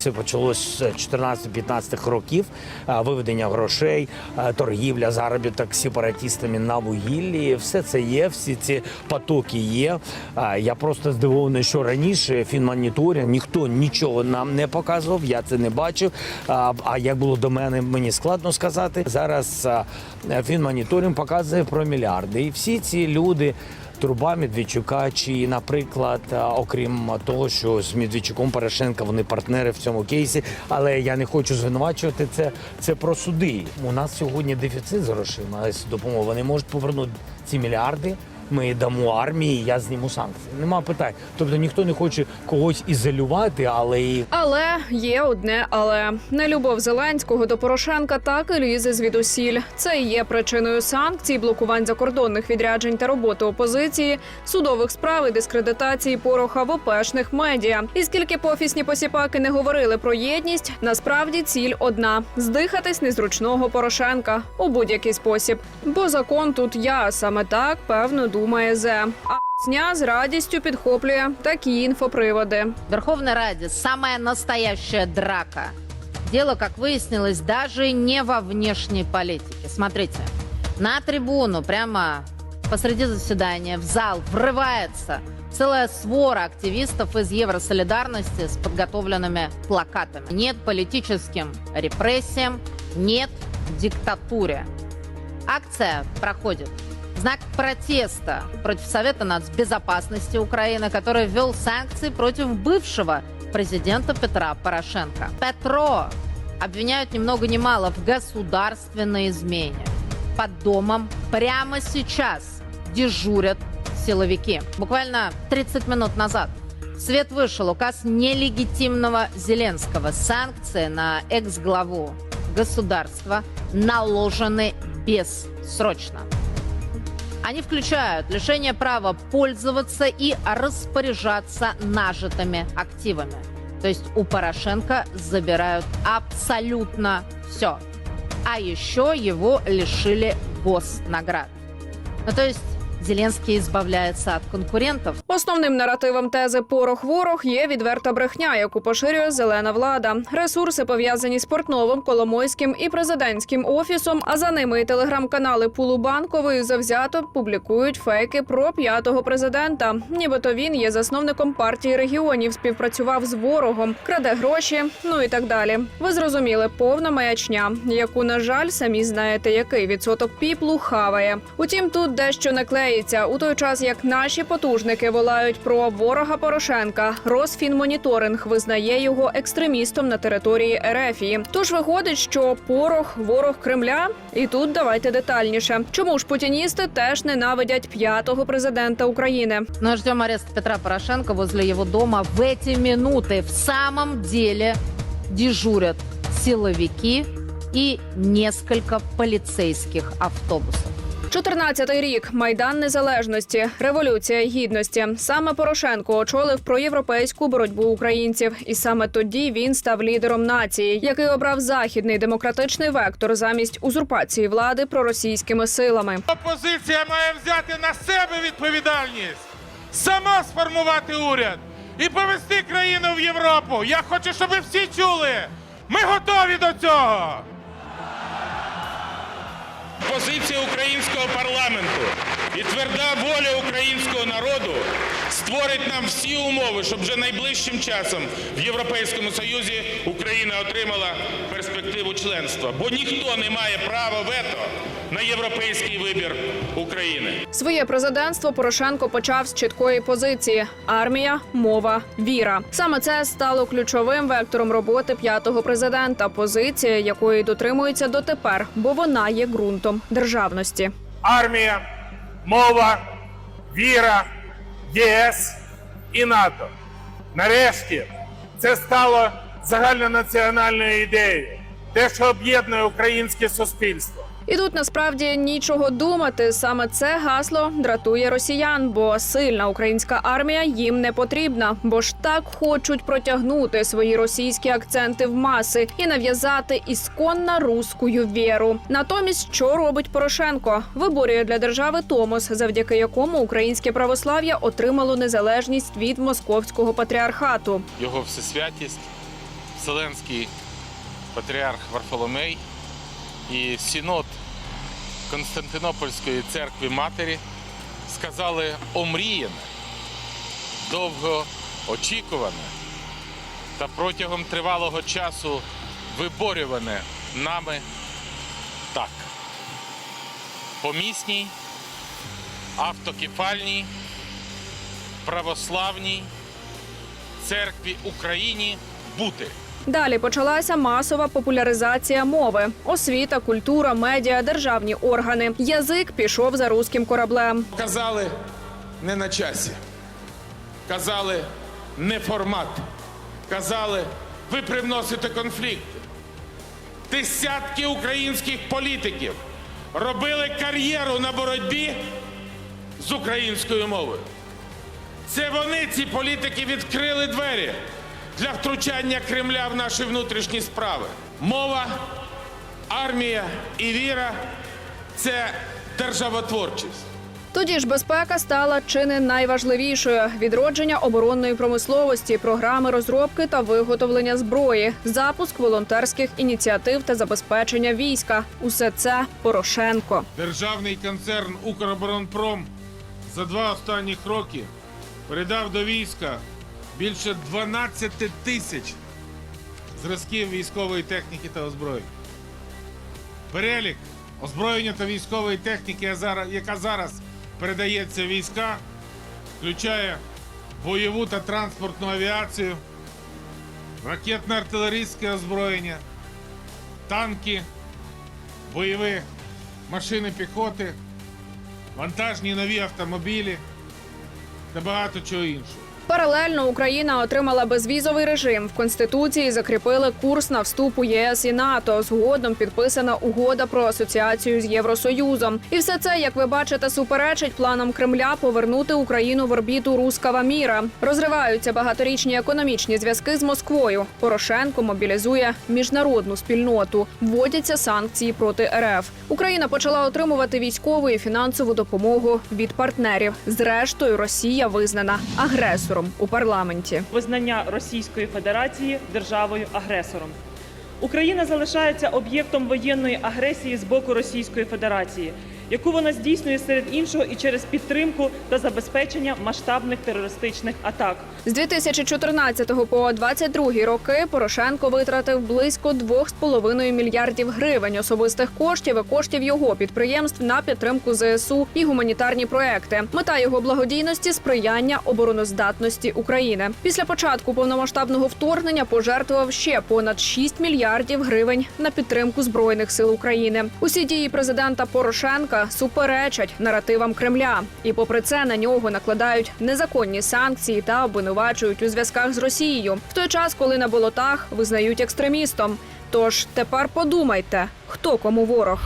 Це почалось з 14-15 років. Виведення грошей, торгівля, заробіток сепаратистами на вугіллі. Все це є, всі ці потоки є. Я просто здивований, що раніше фінмоніторинг ніхто нічого нам не показував. Я це не бачив. А, як було до мене, мені складно сказати. Зараз фінмоніторинг показує про мільярди. І всі ці люди. Труба Медведчука, чи, наприклад, окрім того, що з Медведчуком Порошенка вони партнери в цьому кейсі, але я не хочу звинувачувати це. Це про суди. У нас сьогодні дефіцит з грошима з допомогою. Вони можуть повернути ці мільярди. Ми дамо армії, я зніму санкції. Нема питань. Тобто ніхто не хоче когось ізолювати, але і Але є одне але нелюбов Зеленського до Порошенка так і лізе звідусіль. Це і є причиною санкцій, блокувань закордонних відряджень та роботи опозиції, судових справ і дискредитації пороха в опешних медіа. І скільки б офісні посіпаки не говорили про єдність, насправді ціль одна здихатись незручного Порошенка у будь-який спосіб. Бо закон тут я саме так певно думає зе. А Сня з радістю підхоплює такі інфоприводи. В Верховной Раде самая настоящая драка. Дело, как выяснилось, даже не во внешней политике. Смотрите, на трибуну прямо посреди заседания в зал врывается целая свора активистов из Евросолидарности с подготовленными плакатами. Нет политическим репрессиям, нет диктатуре. Акция проходит в знак протеста против Совета нацбезопасности Украины, который ввел санкции против бывшего президента Петра Порошенко. Петро обвиняют ни много ни мало в государственной измене. Под домом прямо сейчас дежурят силовики. Буквально 30 минут назад в свет вышел указ нелегитимного Зеленского. Санкции на экс-главу государства наложены бессрочно. Они включают лишение права пользоваться и распоряжаться нажитыми активами. То есть у Порошенко забирают абсолютно все. А еще его лишили госнаград. Ну, то есть Зеленский избавляется от конкурентов, Основним наративом тези порох ворог є відверта брехня, яку поширює зелена влада. Ресурси пов'язані з Портновим, Коломойським і президентським офісом. А за ними і телеграм-канали Пулу Банкової завзято публікують фейки про п'ятого президента. Нібито він є засновником партії регіонів, співпрацював з ворогом, краде гроші, ну і так далі. Ви зрозуміли, повна маячня, яку на жаль самі знаєте, який відсоток піплу хаває. Утім, тут дещо не клеїться у той час, як наші потужники волають про ворога Порошенка. Росфінмоніторинг визнає його екстремістом на території Ерефії. Тож виходить, що порох ворог Кремля. І тут давайте детальніше. Чому ж путіністи теж ненавидять п'ятого президента України? Но ждем ареста Петра Порошенко возле его дома. В эти минуты в самом деле дежурят силовики и несколько полицейских автобусов. 14-й рік майдан незалежності, революція гідності. Саме Порошенко очолив проєвропейську боротьбу українців, і саме тоді він став лідером нації, який обрав західний демократичний вектор замість узурпації влади проросійськими силами. Опозиція має взяти на себе відповідальність, сама сформувати уряд і повести країну в Європу. Я хочу, щоб ви всі чули. Ми готові до цього. Позиція українського парламенту і тверда воля українського народу створить нам всі умови, щоб вже найближчим часом в Європейському Союзі Україна отримала перспективу членства. Бо ніхто не має права вето на європейський вибір України. Своє президентство Порошенко почав з чіткої позиції: армія, мова, віра. Саме це стало ключовим вектором роботи п'ятого президента. Позиція, якої дотримується дотепер, бо вона є ґрунтом державності. армія, мова, віра, ЄС і НАТО. Нарешті це стало загальнонаціональною ідеєю, те, що об'єднує українське суспільство. І тут насправді нічого думати. Саме це гасло дратує росіян, бо сильна українська армія їм не потрібна, бо ж так хочуть протягнути свої російські акценти в маси і нав'язати ісконно руською віру. Натомість, що робить Порошенко? Виборює для держави Томос, завдяки якому українське православ'я отримало незалежність від московського патріархату. його всесвятість Вселенський патріарх Варфоломей і Сінод Константинопольської церкви Матері сказали омріяне, довго очікуване та протягом тривалого часу виборюване нами так. Помісній, автокефальній, православній церкві Україні бути. Далі почалася масова популяризація мови, освіта, культура, медіа, державні органи. Язик пішов за руським кораблем. Казали не на часі. Казали не формат. Казали, ви привносите конфлікти. Десятки українських політиків робили кар'єру на боротьбі з українською мовою. Це вони, ці політики, відкрили двері для втручання Кремля в наші внутрішні справи. Мова, армія і віра це державотворчість. Тоді ж безпека стала чи не найважливішою: відродження оборонної промисловості, програми розробки та виготовлення зброї, запуск волонтерських ініціатив та забезпечення війська. Усе це Порошенко. Державний концерн Укроборонпром за два останніх роки передав до війська більше 12 тисяч зразків військової техніки та озброєння. Перелік озброєння та військової техніки, яка зараз передається війська, включає бойову та транспортну авіацію, ракетно-артилерійське озброєння, танки, бойові машини піхоти, вантажні нові автомобілі та багато чого іншого. Паралельно Україна отримала безвізовий режим. В конституції закріпили курс на вступ у ЄС і НАТО. Згодом підписана угода про асоціацію з Євросоюзом. І все це, як ви бачите, суперечить планам Кремля повернути Україну в орбіту рускава міра. Розриваються багаторічні економічні зв'язки з Москвою. Порошенко мобілізує міжнародну спільноту. Вводяться санкції проти РФ. Україна почала отримувати військову і фінансову допомогу від партнерів. Зрештою, Росія визнана агресором у парламенті. визнання Російської Федерації державою-агресором. Україна залишається об'єктом воєнної агресії з боку Російської Федерації, яку вона здійснює серед іншого і через підтримку та забезпечення масштабних терористичних атак. З 2014 по 2022 роки Порошенко витратив близько 2,5 мільярдів гривень особистих коштів і коштів його підприємств на підтримку ЗСУ і гуманітарні проекти. Мета його благодійності сприяння обороноздатності України. Після початку повномасштабного вторгнення пожертвував ще понад 6 мільярдів гривень на підтримку збройних сил України. Усі дії президента Порошенка суперечать наративам Кремля, і попри це на нього накладають незаконні санкції та обвинувачують у зв'язках з Росією в той час, коли на болотах визнають екстремістом. Тож тепер подумайте, хто кому ворог.